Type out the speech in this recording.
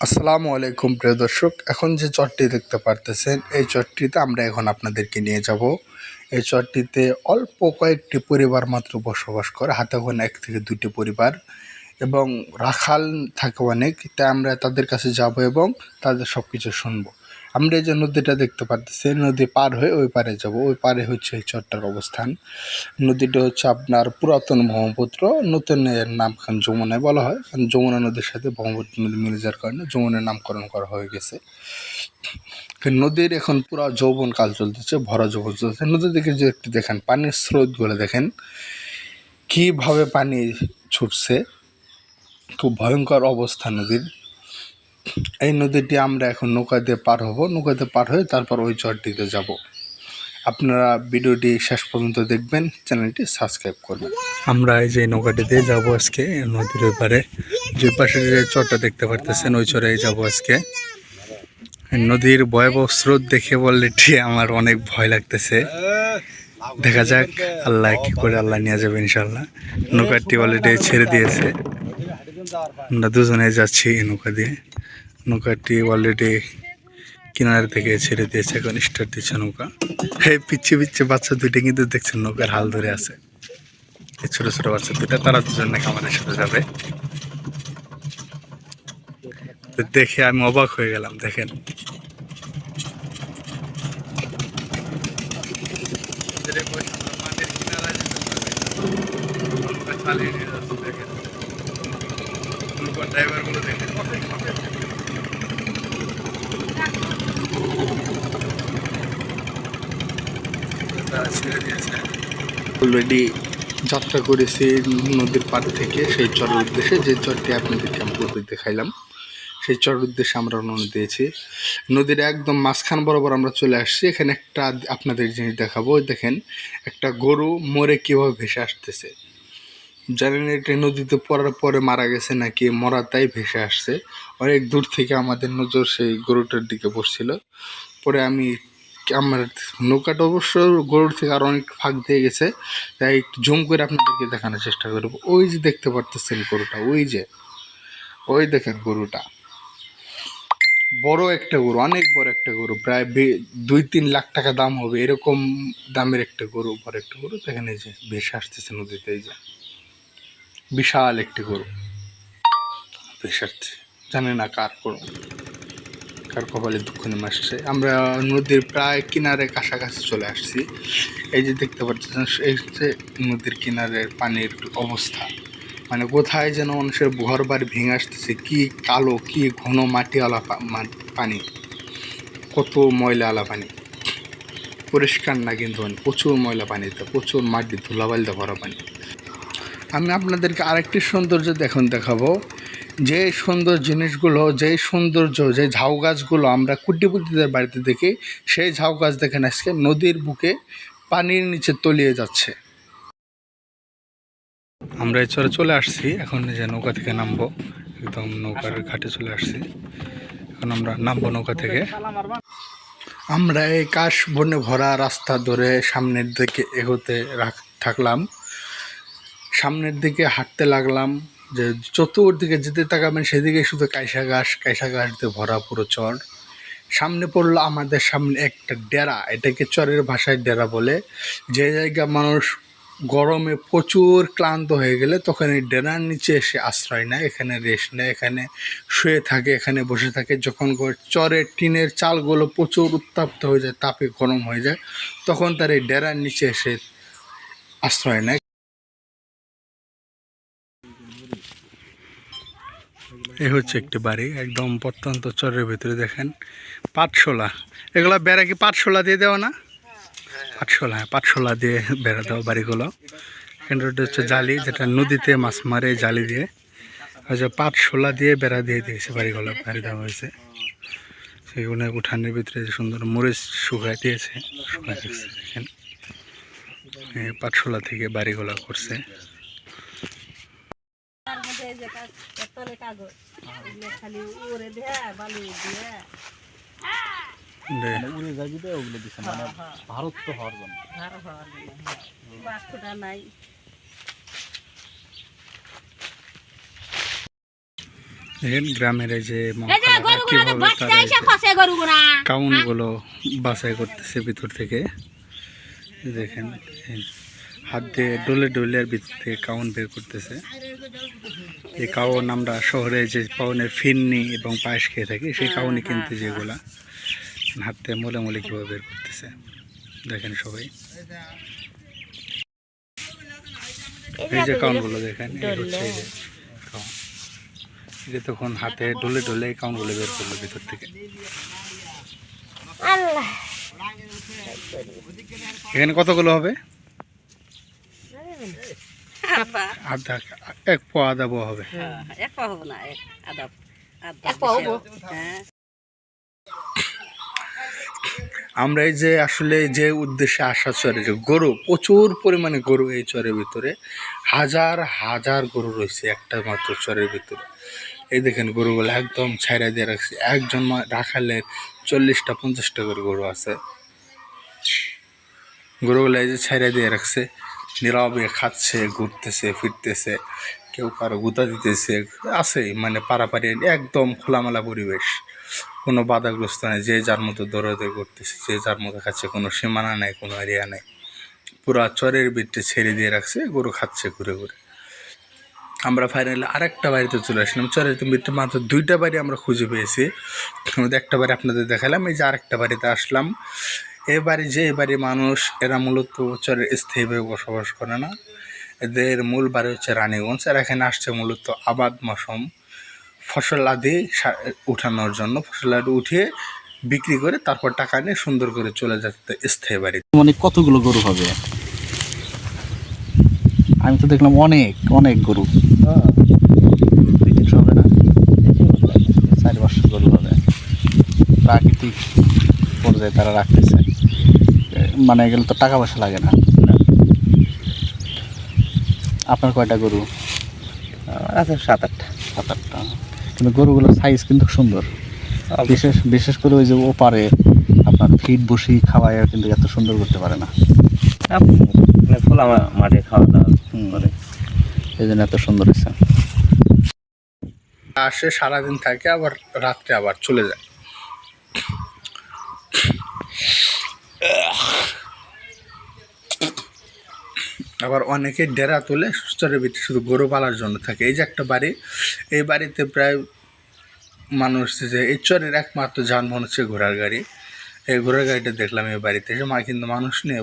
আসসালামু আলাইকুম, প্রিয় দর্শক। এখন যে চটটি দেখতে পারতেছেন, এই চটটিতে আমরা এখন আপনাদেরকে নিয়ে যাব। এই চটটিতে অল্প কয়েকটি পরিবার মাত্র বসবাস করে, হাতে গোনা এক থেকে দুটি পরিবার। এবং রাখাল থাকে অনেক, তাই আমরা তাদের কাছে যাব এবং তাদের সব কিছু শুনব। আমরা যে নদীটা দেখতে পারতেছি নদী পার হয়ে ওই পারে যাব। ওই পারে হচ্ছে এই চরটার অবস্থান। নদীটা হচ্ছে আপনার পুরাতন ব্রহ্মপুত্র নতুনের নাম খান যমুনায় বলা হয়। কারণ যমুনা নদীর সাথে ব্রহ্মপুত্র নদী মিলে যাওয়ার কারণে যমুনার নামকরণ করা হয়ে গেছে। নদীর এখন পুরো যৌবন কাল চলতেছে, ভরা যৌবন চলতেছে। নদীর দিকে যে একটু দেখেন, পানির স্রোতগুলো দেখেন, কীভাবে পানি ছুটছে, খুব ভয়ঙ্কর অবস্থা নদীর। এই নদীটি আমরা এখন নৌকা দিয়ে পার হব। নৌকাতে পার হয়ে তারপর ওই চরটিতে যাব। আপনারা ভিডিওটি শেষ পর্যন্ত দেখবেন, চ্যানেলটি সাবস্ক্রাইব করবেন। আমরা এই যে নৌকাটিতে যাব আজকে, নদীর ওই পারে। যে পাশে যে চরটা দেখতে পারতেছেন, ওই চরে যাব আজকে। নদীর ভয়াবহ স্রোত দেখে বললে আমার অনেক ভয় লাগতেছে। দেখা যাক, আল্লাহ কি করে আল্লাহ নিয়ে যাবে ইনশাল্লাহ নৌকাটি অলরেডি ছেড়ে দিয়েছে। আমরা দুজনে যাচ্ছি নৌকা দিয়ে। নৌকাটি অলরেডি কিনার থেকে ছেড়ে দিয়েছে এখন স্টার্ট দিচ্ছে নৌকা। এই পিচ্ছে পিচ্ছে বাচ্চা দুইটা কিন্তু দেখছেন নৌকার হাল ধরে আছে। ছোট ছোট বাচ্চা দুইটা, তারা দুজন নাকি আমাদের সাথে যাবে। তো দেখে আমি অবাক হয়ে গেলাম, দেখেন। ড্রাইভারগুলো দেখেন অলরেডি যাত্রা করেছি নদীর পাড় থেকে সেই চরের উদ্দেশ্যে। যে চরটি আপনাদেরকে আমি পূর্বে দেখাইলাম, সেই চরের উদ্দেশ্যে আমরা রওনা দিয়েছি। নদীর একদম মাঝখান বরাবর আমরা চলে আসছি। এখানে একটা আপনাদের জিনিস দেখাবো। দেখেন, একটা গরু মরে কীভাবে ভেসে আসতেছে। জানেন এটা নদীতে পড়ার পরে মারা গেছে নাকি মরা তাই ভেসে আসছে। অনেক দূর থেকে আমাদের নজর সেই গরুটার দিকে পড়ছিল। পরে আমি আমার নৌকাটা অবশ্য গরুর থেকে আরও অনেক ফাঁক দিয়ে গেছে। তাই একটু জুম করে আপনাদেরকে দেখানোর চেষ্টা করব। ওই যে দেখতে পারতেছেন গরুটা, ওই যে, ওই দেখেন গরুটা। বড় একটা গরু, অনেক বড় একটা গরু, প্রায় দুই তিন লাখ টাকা দাম হবে, এরকম দামের একটা গরু, বড় একটা গরু। দেখেন এই যে ভেসে আসতেছে নদীতে, এই যে। বিশাল একটি গরু। জানি না কার গরু। কার কপালে দুঃখ নেমে আসছে। আমরা নদীর প্রায় কিনারে কাছাকাছি চলে আসছি। এই যে দেখতে পাচ্ছেন, এই হচ্ছে নদীর কিনারের পানির অবস্থা। মানে কোথায় যেন মানুষের ঘর বাড়ি ভেঙে আসতেছে। কি কালো, কি ঘন মাটিওয়ালা পানি। কত ময়লা আলা পানি। পরিষ্কার না কিন্তু পানি প্রচুর ময়লা পানিতে প্রচুর মাটি ধুলাবালিতে ভরা পানি। আমি আপনাদেরকে আরেকটি সৌন্দর্য দেখুন, দেখাবো। যে সুন্দর জিনিসগুলো, যে সৌন্দর্য, যে ঝাউ গাছগুলো আমরা কুটিপুটিদের বাড়িতে দেখি, সেই ঝাউ গাছ দেখেন আজকে নদীর বুকে পানির নিচে তলিয়ে যাচ্ছে। আমরা চরে চলে আসছি, এখন যে নৌকা থেকে নামবো, একদম নৌকার ঘাটে চলে আসছি। এখন আমরা নামবো নৌকা থেকে। আমরা এই কাশ বনে ভরা রাস্তা ধরে সামনের দিকে এগোতে থাকলাম। সামনের দিকে হাঁটতে লাগলাম, যে চতুর্দিকে যেতে তাকাবেন সেদিকে শুধু কাইসা ঘাস কাইসা ঘাস দিয়ে ভরা পুরো চর। সামনে পড়ল আমাদের সামনে একটা ডেরা, এটাকে চরের ভাষায় ডেরা বলে। যে জায়গা মানুষ গরমে প্রচুর ক্লান্ত হয়ে গেলে তখন এই ডেরার নিচে এসে আশ্রয় নেয়, এখানে রেস্ট নেয়, এখানে শুয়ে থাকে, এখানে বসে থাকে। যখন চরের টিনের চালগুলো প্রচুর উত্তাপ্ত হয়ে যায়, তাপে গরম হয়ে যায়, তখন তার এই ডেরার নিচে এসে আশ্রয় নেয়। এই হচ্ছে একটি বাড়ি, একদম প্রত্যন্ত চরের ভিতরে দেখেন। পাটশোলা। এগুলো বেড়া কি পাটশোলা দিয়ে দেওয়া না? পাটশোলা হ্যাঁ পাটশোলা দিয়ে বেড়া দেওয়া বাড়িগুলো। এখানটা হচ্ছে জালি, যেটা নদীতে মাছ মারে জালি দিয়ে। হচ্ছে পাটশোলা দিয়ে বেড়া দিয়ে দিয়েছে বাড়িগুলো, বাড়ি দেওয়া হয়েছে। সেগুলো উঠানের ভিতরে যে সুন্দর মরিচ শুকাই দিয়েছে শুকাই দিয়েছে, দেখেন। পাটশোলা থেকে বাড়িগুলো করছে। এই যে কাজ তলে কাগজ। খালি উড়ে দিয়ে বালু দিয়ে। উড়ে যাবি তো ওগুলো দিছে মানে ভারত তো হওয়ার জন্য। ভার হওয়ার জন্য বাক্যটা নাই। দেখেন গ্রামের এই যে কাউনগুলো বাছাই করতেছে ভিতর থেকে। দেখেন হাত দিয়ে ডলে ডলে আর ভিতর থেকে কাউন বের করতেছে। এই কাউন আমরা শহরে যে পাউনের ফিরনি এবং পায়েস খেয়ে থাকি সেই কাউনি কিনতে যেগুলা হাত দিয়ে মলে মলে কীভাবে বের করতেছে। দেখেন সবাই। এই যে কাউনগুলো দেখেন এই হচ্ছে এই যে কাউন। যে তখন হাতে ডলে ডলে এই কাউনগুলো বের করল ভিতর থেকে। এখানে কতগুলো হবে? আধা এক পো আধা পো হবে এক পা হব না এক আধা এক পা হব। হ্যাঁ। আমরা এই যে আসলে যে উদ্দেশ্যে আসা চরে যে গরু প্রচুর পরিমাণে গরু এই চরের ভিতরে হাজার হাজার গরু রয়েছে একটা মাত্র চরের ভিতরে। এই দেখেন গরুগুলো একদম ছাইরা দিয়ে রাখছে। একজন মা- রাখালের চল্লিশটা পঞ্চাশটা করে গরু আছে। গরুগুলো এই যে ছাইরা দিয়ে রাখছে। নীরবে খাচ্ছে, ঘুরতেছে, ফিরতেছে, কেউ কারও গুতা দিতেছে, আছে মানে পারাপারি, একদম খোলামেলা পরিবেশ। কোনো বাধাগ্রস্ত নেই, যে যার মতো দৌড়াদৌড়ি করতেছে যে যার মতো খাচ্ছে, কোনো সীমানা নেই, কোনো এরিয়া নেই। পুরো চরের বিটে ছেড়ে দিয়ে রাখছে, গরু খাচ্ছে ঘুরে ঘুরে। আমরা ফাইনালি আরেকটা বাড়িতে চলে আসলাম, চরের বিটে মাত্র দুইটা বাড়ি আমরা খুঁজে পেয়েছি। একটা বাড়ি আপনাদের দেখালাম, এই যে আরেকটা বাড়িতে আসলাম। এই বাড়ি যে বাড়ির মানুষ এরা মূলত চরের স্থায়ীভাবে বসবাস করে না। এদের মূল বাড়ি হচ্ছে রানীগঞ্জ এরা এখানে আসছে মূলত আবাদ মৌসুম। ফসল আদি সা- উঠানোর জন্য ফসল আদি উঠিয়ে বিক্রি করে তারপর টাকা নিয়ে সুন্দর করে চলে যেতে স্থায়ী বাড়ি। মানে কতগুলো গরু হবে? আমি তো দেখলাম অনেক অনেক গরু দুই তিনশো হবে না চারি পাঁচশো গরু হবে প্রাকৃতিক পর্যায়ে তারা রাখতেছে। মানে এগুলো তো টাকা পয়সা লাগে না। আপনার কয়টা গরু? আছে সাত আটটা। সাত আটটা। কিন্তু গরুগুলোর সাইজ কিন্তু সুন্দর। বিশেষ বিশেষ করে ওই যে ওপারে আপনার ফিট বসি খাওয়ায় কিন্তু এত সুন্দর করতে পারে না। মানে খোলা মাঠে খাওয়া দাওয়া করে। এই জন্য এত সুন্দর হয়েছে। আসে সারাদিন থাকে আবার রাত্রে আবার চলে যায়। আবার অনেকে ডেরা তোলে সুস্থের ভিতরে শুধু গরু পালার জন্য থাকে। এই যে একটা বাড়ি, এই বাড়িতে প্রায় মানুষ যে, এই চরের একমাত্র যানবাহন হচ্ছে ঘোড়ার গাড়ি। এই ঘোড়ার গাড়িটা দেখলাম এই বাড়িতে মা কিন্তু মানুষ নেই